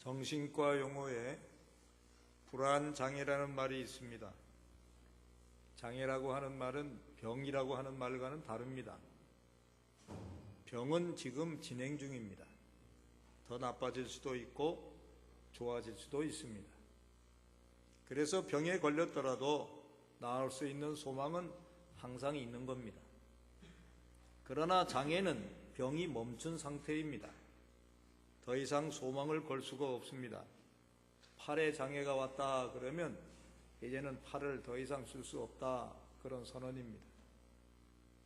정신과 용어에 불안 장애라는 말이 있습니다. 장애라고 하는 말은 병이라고 하는 말과는 다릅니다. 병은 지금 진행 중입니다. 더 나빠질 수도 있고 좋아질 수도 있습니다. 그래서 병에 걸렸더라도 나을 수 있는 소망은 항상 있는 겁니다. 그러나 장애는 병이 멈춘 상태입니다. 더 이상 소망을 걸 수가 없습니다. 팔에 장애가 왔다 그러면 이제는 팔을 더 이상 쓸 수 없다 그런 선언입니다.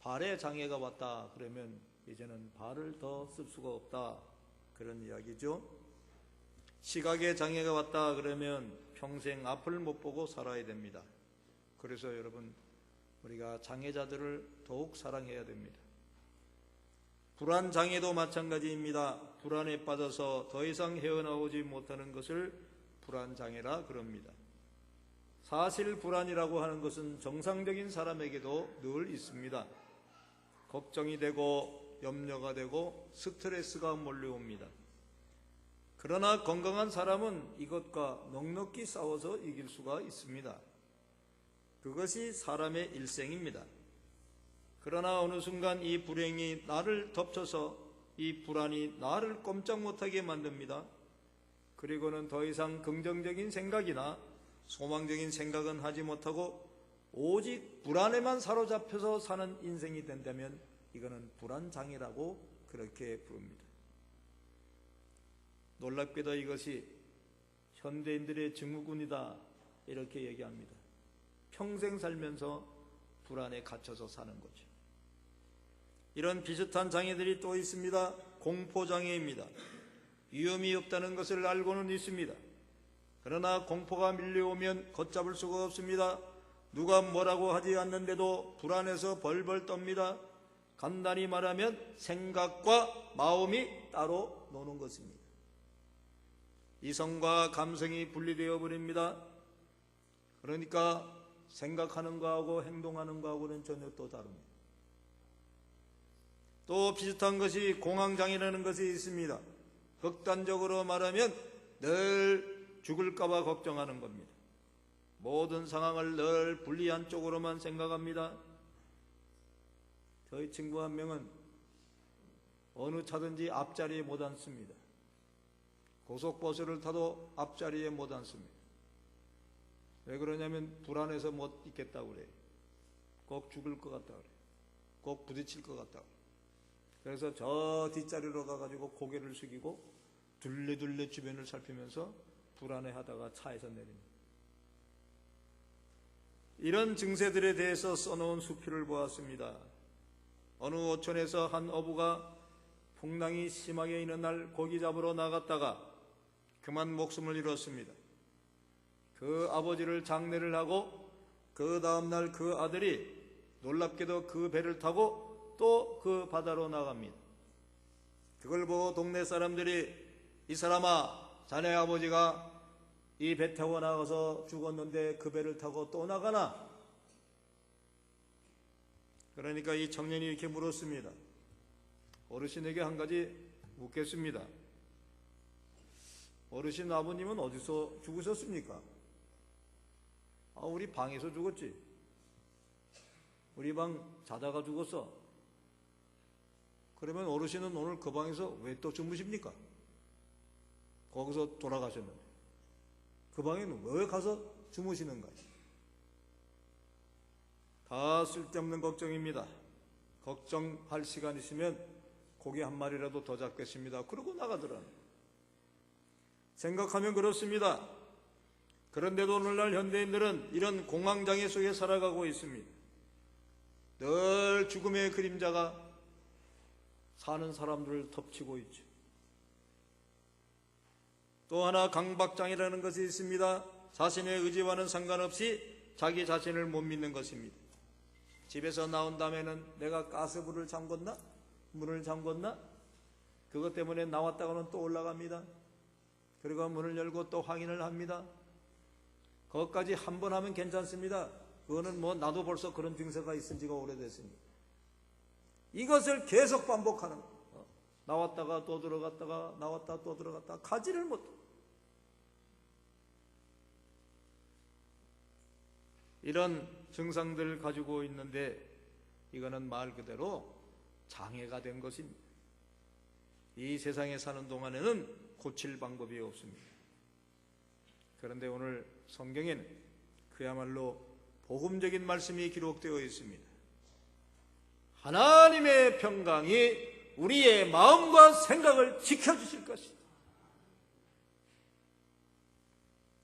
발에 장애가 왔다 그러면 이제는 발을 더 쓸 수가 없다 그런 이야기죠. 시각에 장애가 왔다 그러면 평생 앞을 못 보고 살아야 됩니다. 그래서 여러분 우리가 장애자들을 더욱 사랑해야 됩니다. 불안 장애도 마찬가지입니다. 불안에 빠져서 더 이상 헤어나오지 못하는 것을 불안 장애라 그럽니다. 사실 불안이라고 하는 것은 정상적인 사람에게도 늘 있습니다. 걱정이 되고 염려가 되고 스트레스가 몰려옵니다. 그러나 건강한 사람은 이것과 넉넉히 싸워서 이길 수가 있습니다. 그것이 사람의 일생입니다. 그러나 어느 순간 이 불행이 나를 덮쳐서 이 불안이 나를 꼼짝 못하게 만듭니다. 그리고는 더 이상 긍정적인 생각이나 소망적인 생각은 하지 못하고 오직 불안에만 사로잡혀서 사는 인생이 된다면 이거는 불안장애라고 그렇게 부릅니다. 놀랍게도 이것이 현대인들의 증후군이다 이렇게 얘기합니다. 평생 살면서 불안에 갇혀서 사는 거죠. 이런 비슷한 장애들이 또 있습니다. 공포장애입니다. 위험이 없다는 것을 알고는 있습니다. 그러나 공포가 밀려오면 걷잡을 수가 없습니다. 누가 뭐라고 하지 않는데도 불안해서 벌벌 떱니다. 간단히 말하면 생각과 마음이 따로 노는 것입니다. 이성과 감성이 분리되어 버립니다. 그러니까 생각하는 거하고 행동하는 거하고는 전혀 또 다릅니다. 또 비슷한 것이 공황장애라는 것이 있습니다. 극단적으로 말하면 늘 죽을까봐 걱정하는 겁니다. 모든 상황을 늘 불리한 쪽으로만 생각합니다. 저희 친구 한 명은 어느 차든지 앞자리에 못 앉습니다. 고속버스를 타도 앞자리에 못 앉습니다. 왜 그러냐면 불안해서 못 있겠다고 그래요. 꼭 죽을 것 같다 그래요. 꼭 부딪힐 것 같다 그래요. 그래서 저 뒷자리로 가가지고 고개를 숙이고 둘레둘레 주변을 살피면서 불안해하다가 차에서 내립니다. 이런 증세들에 대해서 써놓은 수필을 보았습니다. 어느 어촌에서 한 어부가 풍랑이 심하게 있는 날 고기 잡으러 나갔다가 그만 목숨을 잃었습니다. 그 아버지를 장례를 하고 그 다음날 그 아들이 놀랍게도 그 배를 타고 또 그 바다로 나갑니다. 그걸 보고 동네 사람들이 이 사람아 자네 아버지가 이 배 타고 나가서 죽었는데 그 배를 타고 또 나가나? 그러니까 이 청년이 이렇게 물었습니다. 어르신에게 한 가지 묻겠습니다. 어르신 아버님은 어디서 죽으셨습니까? 아, 우리 방에서 죽었지. 우리 방 자다가 죽었어. 그러면 어르신은 오늘 그 방에서 왜 또 주무십니까? 거기서 돌아가셨는데. 그 방에는 왜 가서 주무시는가요? 다 쓸데없는 걱정입니다. 걱정할 시간 있으면 고기 한 마리라도 더 잡겠습니다. 그러고 나가더라는 생각하면 그렇습니다. 그런데도 오늘날 현대인들은 이런 공황장애 속에 살아가고 있습니다. 늘 죽음의 그림자가 사는 사람들을 덮치고 있죠. 또 하나 강박장애라는 것이 있습니다. 자신의 의지와는 상관없이 자기 자신을 못 믿는 것입니다. 집에서 나온 다음에는 내가 가스불을 잠궜나? 문을 잠궜나? 그것 때문에 나왔다가는 또 올라갑니다. 그리고 문을 열고 또 확인을 합니다. 그것까지 한 번 하면 괜찮습니다. 그거는 뭐 나도 벌써 그런 증세가 있은 지가 오래됐습니다. 이것을 계속 반복하는 거예요. 어, 나왔다가 또 들어갔다가 나왔다 또 들어갔다 가지를 못. 이런 증상들을 가지고 있는데 이거는 말 그대로 장애가 된 것입니다. 이 세상에 사는 동안에는 고칠 방법이 없습니다. 그런데 오늘 성경에는 그야말로 복음적인 말씀이 기록되어 있습니다. 하나님의 평강이 우리의 마음과 생각을 지켜주실 것이다.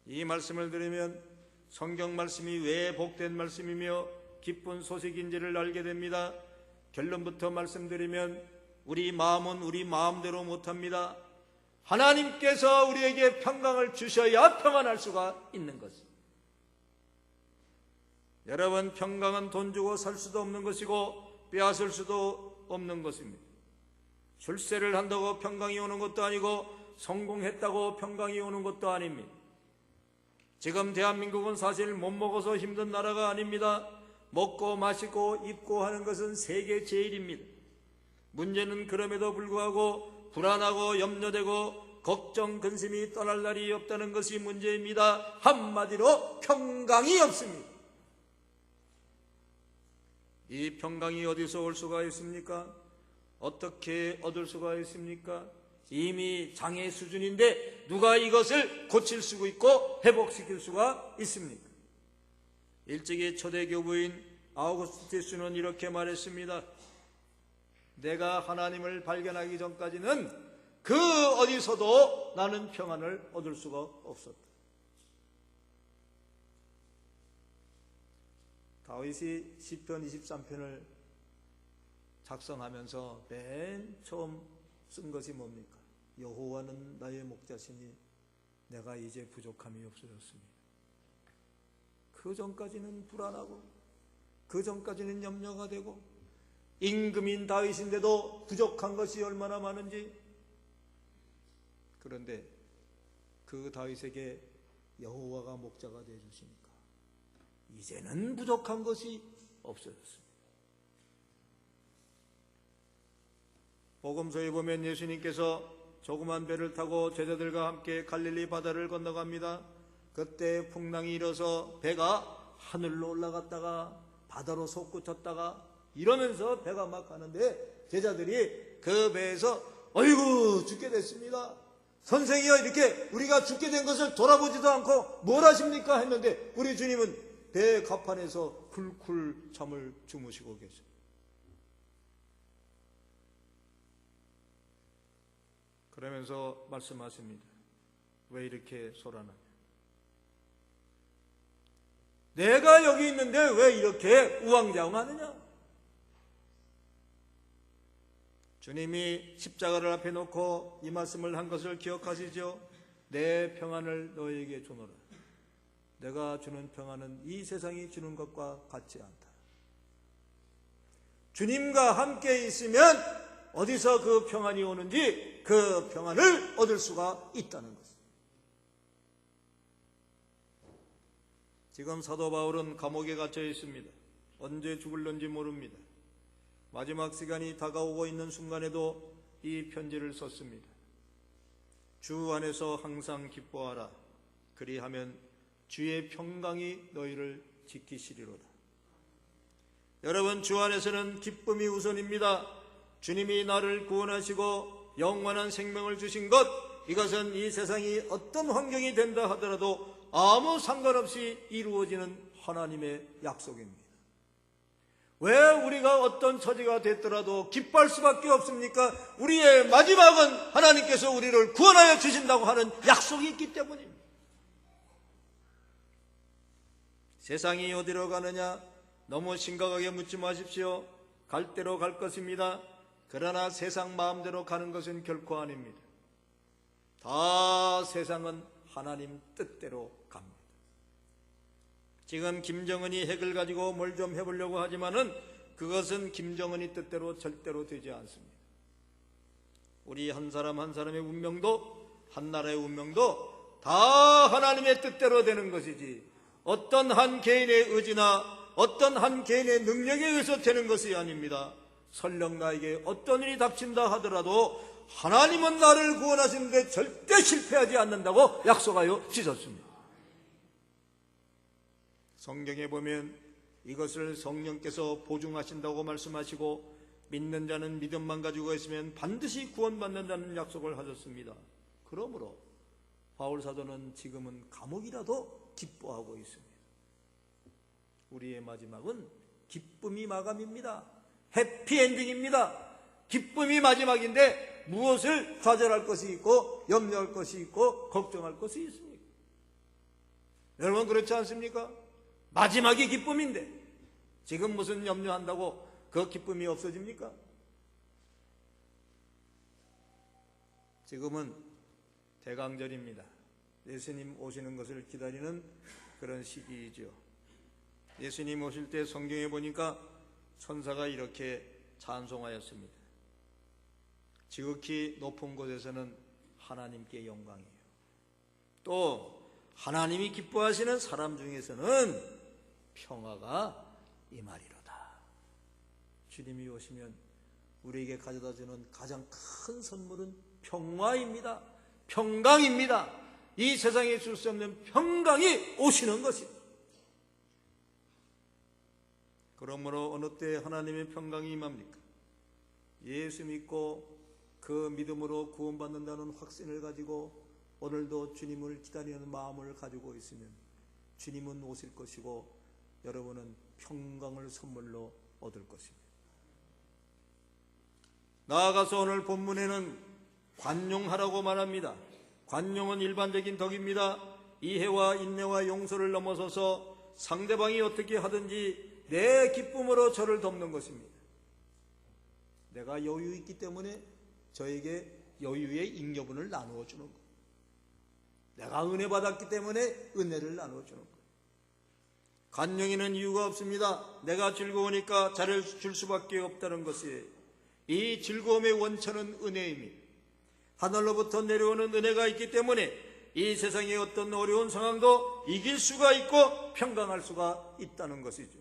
이 말씀을 들으면 성경 말씀이 왜 복된 말씀이며 기쁜 소식인지를 알게 됩니다. 결론부터 말씀드리면 우리 마음은 우리 마음대로 못합니다. 하나님께서 우리에게 평강을 주셔야 평안할 수가 있는 것입니다. 여러분 평강은 돈 주고 살 수도 없는 것이고 빼앗을 수도 없는 것입니다. 출세를 한다고 평강이 오는 것도 아니고 성공했다고 평강이 오는 것도 아닙니다. 지금 대한민국은 사실 못 먹어서 힘든 나라가 아닙니다. 먹고 마시고 입고 하는 것은 세계 제일입니다. 문제는 그럼에도 불구하고 불안하고 염려되고 걱정 근심이 떠날 날이 없다는 것이 문제입니다. 한마디로 평강이 없습니다. 이 평강이 어디서 올 수가 있습니까? 어떻게 얻을 수가 있습니까? 이미 장애 수준인데 누가 이것을 고칠 수 있고 회복시킬 수가 있습니까? 일찍이 초대 교부인 아우구스티스는 이렇게 말했습니다. 내가 하나님을 발견하기 전까지는 그 어디서도 나는 평안을 얻을 수가 없었다. 다윗이 시편 23편을 작성하면서 맨 처음 쓴 것이 뭡니까? 여호와는 나의 목자시니 내가 이제 부족함이 없어졌습니다. 그 전까지는 불안하고 그 전까지는 염려가 되고 임금인 다윗인데도 부족한 것이 얼마나 많은지 그런데 그 다윗에게 여호와가 목자가 되어 주시니까 이제는 부족한 것이 없어졌습니다. 복음서에 보면 예수님께서 조그만 배를 타고 제자들과 함께 갈릴리 바다를 건너갑니다. 그때 풍랑이 일어서 배가 하늘로 올라갔다가 바다로 솟구쳤다가 이러면서 배가 막 가는데 제자들이 그 배에서 어이구 죽게 됐습니다. 선생이여 이렇게 우리가 죽게 된 것을 돌아보지도 않고 뭘 하십니까 했는데 우리 주님은 배 갑판에서 쿨쿨 잠을 주무시고 계세요. 그러면서 말씀하십니다. 왜 이렇게 소란하냐? 내가 여기 있는데 왜 이렇게 우왕좌왕하느냐? 주님이 십자가를 앞에 놓고 이 말씀을 한 것을 기억하시죠? 내 평안을 너에게 주노라. 내가 주는 평안은 이 세상이 주는 것과 같지 않다. 주님과 함께 있으면 어디서 그 평안이 오는지 그 평안을 얻을 수가 있다는 것. 지금 사도 바울은 감옥에 갇혀 있습니다. 언제 죽을는지 모릅니다. 마지막 시간이 다가오고 있는 순간에도 이 편지를 썼습니다. 주 안에서 항상 기뻐하라. 그리하면 주의 평강이 너희를 지키시리로다. 여러분, 주 안에서는 기쁨이 우선입니다. 주님이 나를 구원하시고 영원한 생명을 주신 것, 이것은 이 세상이 어떤 환경이 된다 하더라도 아무 상관없이 이루어지는 하나님의 약속입니다. 왜 우리가 어떤 처지가 됐더라도 기뻐할 수밖에 없습니까? 우리의 마지막은 하나님께서 우리를 구원하여 주신다고 하는 약속이 있기 때문입니다. 세상이 어디로 가느냐? 너무 심각하게 묻지 마십시오. 갈 대로 갈 것입니다. 그러나 세상 마음대로 가는 것은 결코 아닙니다. 다 세상은 하나님 뜻대로 갑니다. 지금 김정은이 핵을 가지고 뭘 좀 해보려고 하지만은 그것은 김정은이 뜻대로 절대로 되지 않습니다. 우리 한 사람 한 사람의 운명도 한 나라의 운명도 다 하나님의 뜻대로 되는 것이지 어떤 한 개인의 의지나 어떤 한 개인의 능력에 의해서 되는 것이 아닙니다. 설령 나에게 어떤 일이 닥친다 하더라도 하나님은 나를 구원하시는데 절대 실패하지 않는다고 약속하여 주셨습니다. 성경에 보면 이것을 성령께서 보증하신다고 말씀하시고 믿는 자는 믿음만 가지고 있으면 반드시 구원받는다는 약속을 하셨습니다. 그러므로 바울 사도는 지금은 감옥이라도 기뻐하고 있습니다. 우리의 마지막은 기쁨이 마감입니다. 해피엔딩입니다. 기쁨이 마지막인데 무엇을 좌절할 것이 있고 염려할 것이 있고 걱정할 것이 있습니까? 여러분 그렇지 않습니까? 마지막이 기쁨인데 지금 무슨 염려한다고 그 기쁨이 없어집니까? 지금은 대강절입니다. 예수님 오시는 것을 기다리는 그런 시기이죠. 예수님 오실 때 성경에 보니까 천사가 이렇게 찬송하였습니다. 지극히 높은 곳에서는 하나님께 영광이에요. 또 하나님이 기뻐하시는 사람 중에서는 평화가 임하리로다. 주님이 오시면 우리에게 가져다 주는 가장 큰 선물은 평화입니다. 평강입니다. 이 세상에 줄 수 없는 평강이 오시는 것입니다. 그러므로 어느 때 하나님의 평강이 임합니까? 예수 믿고 그 믿음으로 구원받는다는 확신을 가지고 오늘도 주님을 기다리는 마음을 가지고 있으면 주님은 오실 것이고 여러분은 평강을 선물로 얻을 것입니다. 나아가서 오늘 본문에는 관용하라고 말합니다. 관용은 일반적인 덕입니다. 이해와 인내와 용서를 넘어서서 상대방이 어떻게 하든지 내 기쁨으로 저를 덮는 것입니다. 내가 여유 있기 때문에 저에게 여유의 잉여분을 나누어 주는 것. 내가 은혜 받았기 때문에 은혜를 나누어 주는 것. 간용이는 이유가 없습니다. 내가 즐거우니까 잘을 줄 수밖에 없다는 것이 이 즐거움의 원천은 은혜입니다. 하늘로부터 내려오는 은혜가 있기 때문에 이 세상의 어떤 어려운 상황도 이길 수가 있고 평강할 수가 있다는 것이죠.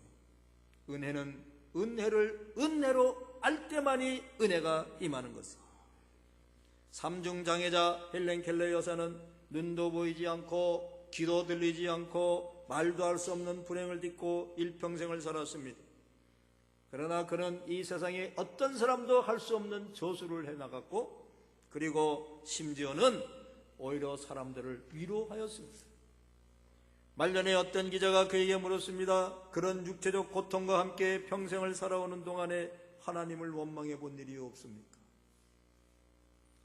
은혜는 은혜를 은혜로 알 때만이 은혜가 임하는 것입니다. 삼중 장애자 헬렌 켈러 여사는 눈도 보이지 않고 귀도 들리지 않고 말도 할 수 없는 불행을 딛고 일평생을 살았습니다. 그러나 그는 이 세상에 어떤 사람도 할 수 없는 저수를 해나갔고 그리고 심지어는 오히려 사람들을 위로하였습니다. 말년에 어떤 기자가 그에게 물었습니다. 그런 육체적 고통과 함께 평생을 살아오는 동안에 하나님을 원망해 본 일이 없습니까?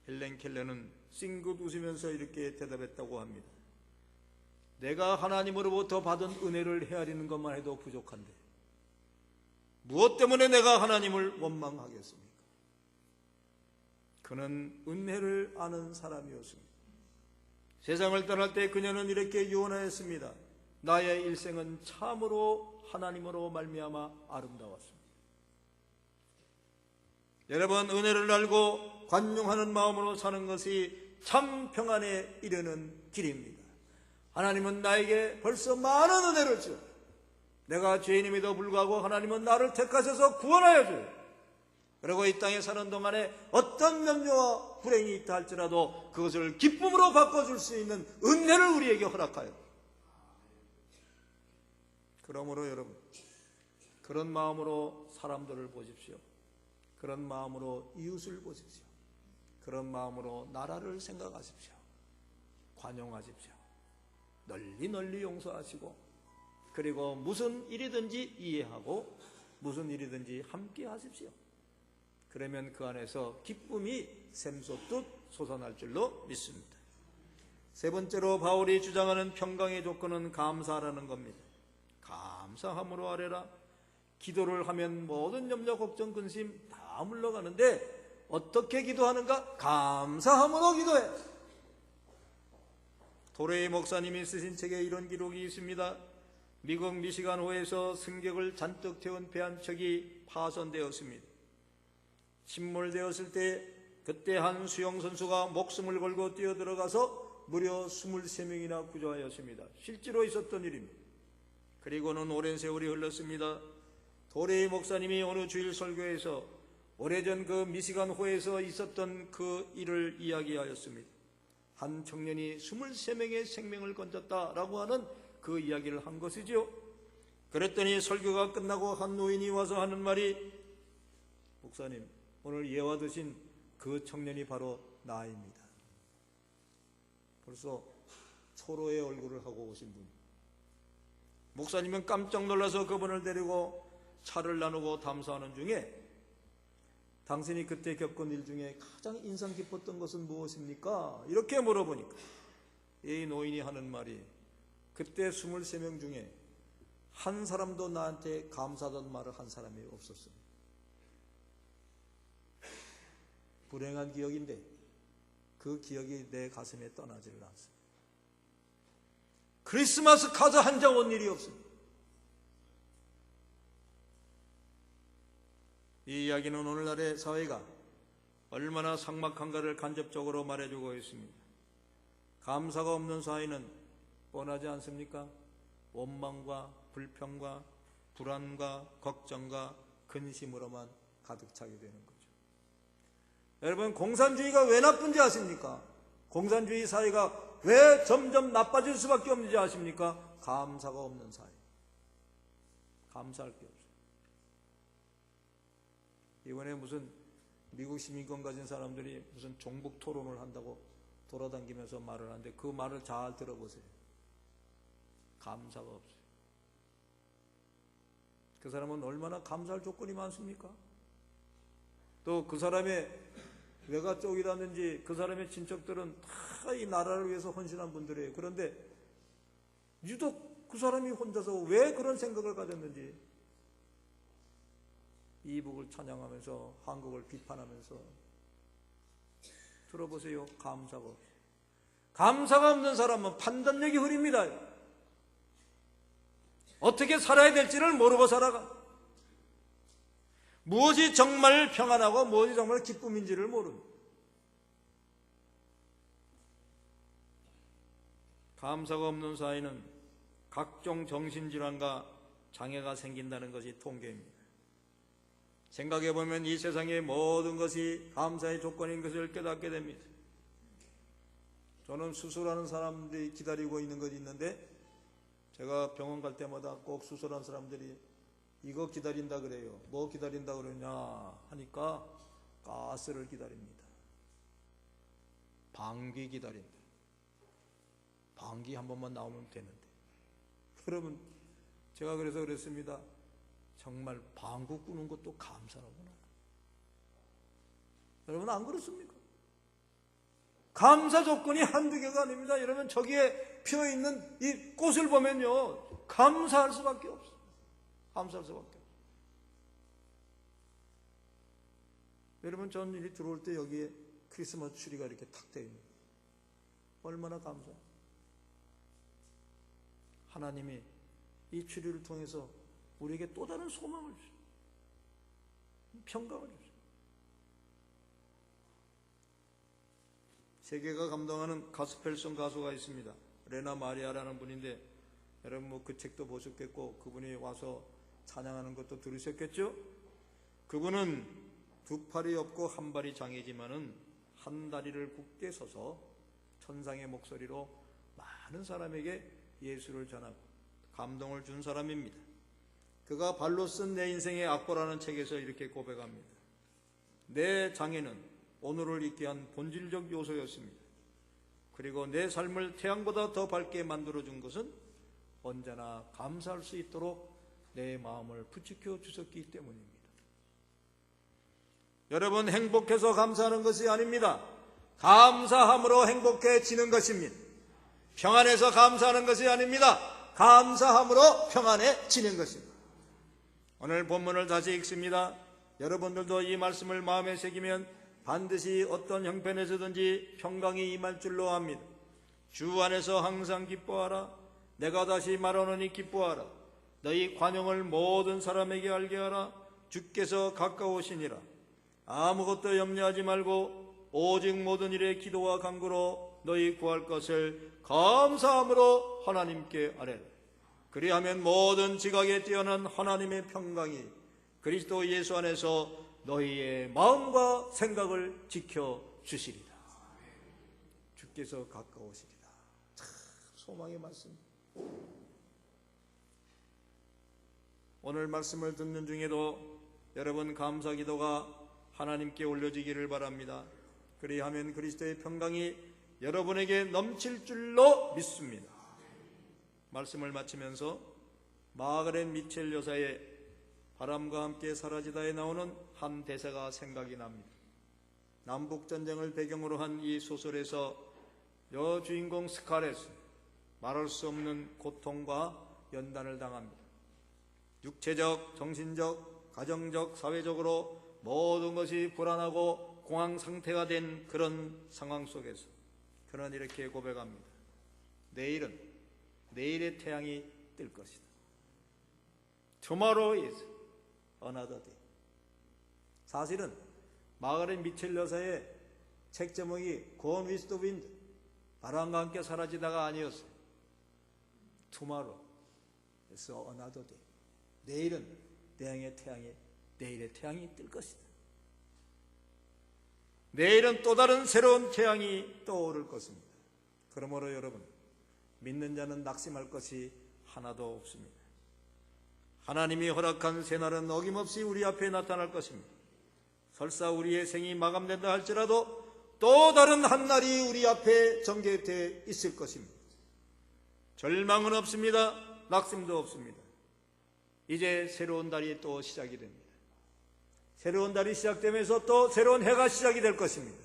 헬렌 켈레는 싱긋 웃으면서 이렇게 대답했다고 합니다. 내가 하나님으로부터 받은 은혜를 헤아리는 것만 해도 부족한데 무엇 때문에 내가 하나님을 원망하겠습니까? 그는 은혜를 아는 사람이었습니다. 세상을 떠날 때 그녀는 이렇게 유언하였습니다. 나의 일생은 참으로 하나님으로 말미암아 아름다웠습니다. 여러분 은혜를 알고 관용하는 마음으로 사는 것이 참 평안에 이르는 길입니다. 하나님은 나에게 벌써 많은 은혜를 주. 내가 죄인임에도 불구하고 하나님은 나를 택하셔서 구원하여 줘. 그리고 이 땅에 사는 동안에 어떤 명료와 불행이 있다 할지라도 그것을 기쁨으로 바꿔줄 수 있는 은혜를 우리에게 허락하여. 그러므로 여러분, 그런 마음으로 사람들을 보십시오. 그런 마음으로 이웃을 보십시오. 그런 마음으로 나라를 생각하십시오. 관용하십시오. 널리 널리 용서하시고, 그리고 무슨 일이든지 이해하고, 무슨 일이든지 함께 하십시오. 그러면 그 안에서 기쁨이 샘솟듯 솟아날 줄로 믿습니다. 세 번째로 바울이 주장하는 평강의 조건은 감사라는 겁니다. 감사함으로 아뢰라. 기도를 하면 모든 염려, 걱정, 근심 다 물러가는데 어떻게 기도하는가? 감사함으로 기도해. 도레이 목사님이 쓰신 책에 이런 기록이 있습니다. 미국 미시간호에서 승객을 잔뜩 태운 배 한 척이 파손되었습니다. 침몰되었을 때 그때 한 수영 선수가 목숨을 걸고 뛰어들어가서 무려 23명이나 구조하였습니다. 실제로 있었던 일입니다. 그리고는 오랜 세월이 흘렀습니다. 도레이 목사님이 어느 주일 설교에서 오래전 그 미시간 호에서 있었던 그 일을 이야기하였습니다. 한 청년이 23명의 생명을 건졌다라고 하는 그 이야기를 한 것이죠. 그랬더니 설교가 끝나고 한 노인이 와서 하는 말이 목사님 오늘 예와 드신 그 청년이 바로 나입니다. 벌써 서로의 얼굴을 하고 오신 분. 목사님은 깜짝 놀라서 그분을 데리고 차를 나누고 담소하는 중에 당신이 그때 겪은 일 중에 가장 인상 깊었던 것은 무엇입니까? 이렇게 물어보니까 이 노인이 하는 말이 그때 23명 중에 한 사람도 나한테 감사하던 말을 한 사람이 없었어요. 불행한 기억인데 그 기억이 내 가슴에 떠나지를 않습니다. 크리스마스 카드 한 장 온 일이 없습니다. 이 이야기는 오늘날의 사회가 얼마나 삭막한가를 간접적으로 말해주고 있습니다. 감사가 없는 사회는 뻔하지 않습니까? 원망과 불평과 불안과 걱정과 근심으로만 가득 차게 되는 거죠. 여러분, 공산주의가 왜 나쁜지 아십니까? 공산주의 사회가 왜 점점 나빠질 수밖에 없는지 아십니까? 감사가 없는 사회. 감사할 게 없어요. 이번에 무슨 미국 시민권 가진 사람들이 무슨 종북 토론을 한다고 돌아다니면서 말을 하는데 그 말을 잘 들어보세요. 감사가 없어요. 그 사람은 얼마나 감사할 조건이 많습니까? 또 그 사람의 외가 쪽이라든지 그 사람의 친척들은 다 이 나라를 위해서 헌신한 분들이에요. 그런데 유독 그 사람이 혼자서 왜 그런 생각을 가졌는지 이북을 찬양하면서 한국을 비판하면서 들어보세요. 없어요. 감사가 없는 사람은 판단력이 흐립니다. 어떻게 살아야 될지를 모르고 살아가. 무엇이 정말 평안하고 무엇이 정말 기쁨인지를 모릅니다. 감사가 없는 사회는 각종 정신질환과 장애가 생긴다는 것이 통계입니다. 생각해 보면 이 세상의 모든 것이 감사의 조건인 것을 깨닫게 됩니다. 저는 수술하는 사람들이 기다리고 있는 것이 있는데 제가 병원 갈 때마다 꼭 수술한 사람들이 이거 기다린다 그래요. 뭐 기다린다 그러냐 하니까 가스를 기다립니다. 방귀 기다린다. 방귀 한 번만 나오면 되는데. 여러분, 제가 그래서 그랬습니다. 정말 방구 꾸는 것도 감사라구나. 여러분, 안 그렇습니까? 감사 조건이 한두 개가 아닙니다. 여러분, 저기에 피어 있는 이 꽃을 보면요. 감사할 수밖에 없어요. 감사할 수밖에 없어요. 여러분, 전 일이 들어올 때 여기에 크리스마스 추리가 이렇게 탁 되어 있는 얼마나 감사. 하나님이 이 추리를 통해서 우리에게 또 다른 소망을 주죠. 평강을 주죠. 세계가 감동하는 가스펠송 가수가 있습니다. 레나 마리아라는 분인데 여러분 뭐 그 책도 보셨겠고 그분이 와서 찬양하는 것도 들으셨겠죠? 그분은 두 팔이 없고 한 발이 장애지만은 한 다리를 굳게 서서 천상의 목소리로 많은 사람에게 예수를 전하고 감동을 준 사람입니다. 그가 발로 쓴 내 인생의 악보라는 책에서 이렇게 고백합니다. 내 장애는 오늘을 있게 한 본질적 요소였습니다. 그리고 내 삶을 태양보다 더 밝게 만들어준 것은 언제나 감사할 수 있도록 내 마음을 부추겨 주셨기 때문입니다. 여러분 행복해서 감사하는 것이 아닙니다. 감사함으로 행복해지는 것입니다. 평안해서 감사하는 것이 아닙니다. 감사함으로 평안해지는 것입니다. 오늘 본문을 다시 읽습니다. 여러분들도 이 말씀을 마음에 새기면 반드시 어떤 형편에서든지 평강이 임할 줄로 압니다. 주 안에서 항상 기뻐하라. 내가 다시 말하노니 기뻐하라. 너희 관용을 모든 사람에게 알게 하라. 주께서 가까우시니라. 아무것도 염려하지 말고 오직 모든 일에 기도와 간구로 너희 구할 것을 감사함으로 하나님께 아뢰라. 그리하면 모든 지각에 뛰어난 하나님의 평강이 그리스도 예수 안에서 너희의 마음과 생각을 지켜 주시리라. 주께서 가까우시리라. 참 소망의 말씀. 오늘 말씀을 듣는 중에도 여러분 감사 기도가 하나님께 올려지기를 바랍니다. 그리하면 그리스도의 평강이 여러분에게 넘칠 줄로 믿습니다. 말씀을 마치면서 마가렛 미첼 여사의 바람과 함께 사라지다에 나오는 한 대사가 생각이 납니다. 남북 전쟁을 배경으로 한 이 소설에서 여주인공 스카렛은 말할 수 없는 고통과 연단을 당합니다. 육체적, 정신적, 가정적, 사회적으로 모든 것이 불안하고 공황 상태가 된 그런 상황 속에서 그는 이렇게 고백합니다. 내일은 내일의 태양이 뜰 것이다. Tomorrow is another day. 사실은 마가렛 미첼 여사의 책 제목이 Gone with the Wind, 바람과 함께 사라지다가 아니었어요. Tomorrow is another day. 내일은 내양의 태양이 내일의 태양이 뜰 것이다. 내일은 또 다른 새로운 태양이 떠오를 것입니다. 그러므로 여러분 믿는 자는 낙심할 것이 하나도 없습니다. 하나님이 허락한 새날은 어김없이 우리 앞에 나타날 것입니다. 설사 우리의 생이 마감된다 할지라도 또 다른 한 날이 우리 앞에 전개되어 있을 것입니다. 절망은 없습니다. 낙심도 없습니다. 이제 새로운 달이 또 시작이 됩니다. 새로운 달이 시작되면서 또 새로운 해가 시작이 될 것입니다.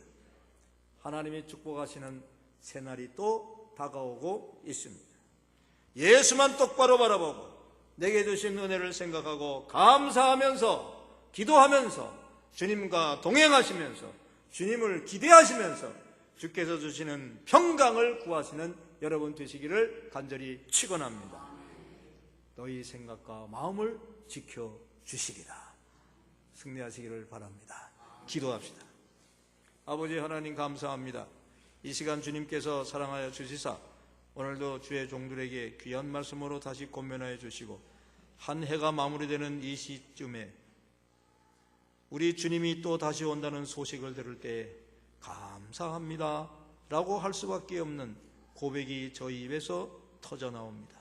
하나님이 축복하시는 새날이 또 다가오고 있습니다. 예수만 똑바로 바라보고 내게 주신 은혜를 생각하고 감사하면서 기도하면서 주님과 동행하시면서 주님을 기대하시면서 주께서 주시는 평강을 구하시는 여러분 되시기를 간절히 축원합니다. 너희 생각과 마음을 지켜 주시리라. 승리하시기를 바랍니다. 기도합시다. 아버지 하나님 감사합니다. 이 시간 주님께서 사랑하여 주시사 오늘도 주의 종들에게 귀한 말씀으로 다시 권면하여 주시고 한 해가 마무리되는 이 시점에 우리 주님이 또 다시 온다는 소식을 들을 때 감사합니다 라고 할 수밖에 없는 고백이 저희 입에서 터져 나옵니다.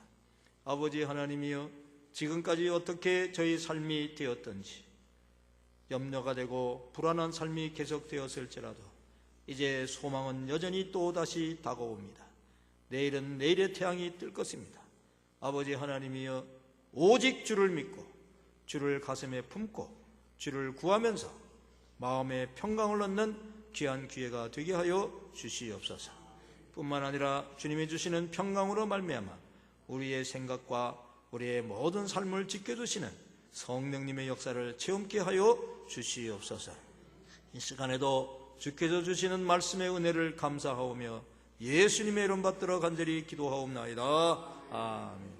아버지 하나님이여 지금까지 어떻게 저희 삶이 되었던지 염려가 되고 불안한 삶이 계속되었을지라도 이제 소망은 여전히 또 다시 다가옵니다. 내일은 내일의 태양이 뜰 것입니다. 아버지 하나님이여 오직 주를 믿고 주를 가슴에 품고 주를 구하면서 마음의 평강을 얻는 귀한 기회가 되게 하여 주시옵소서. 뿐만 아니라 주님이 주시는 평강으로 말미암아 우리의 생각과 우리의 모든 삶을 지켜주시는 성령님의 역사를 체험케 하여 주시옵소서. 이 시간에도 주께서 주시는 말씀의 은혜를 감사하오며 예수님의 이름 받들어 간절히 기도하옵나이다. 아멘.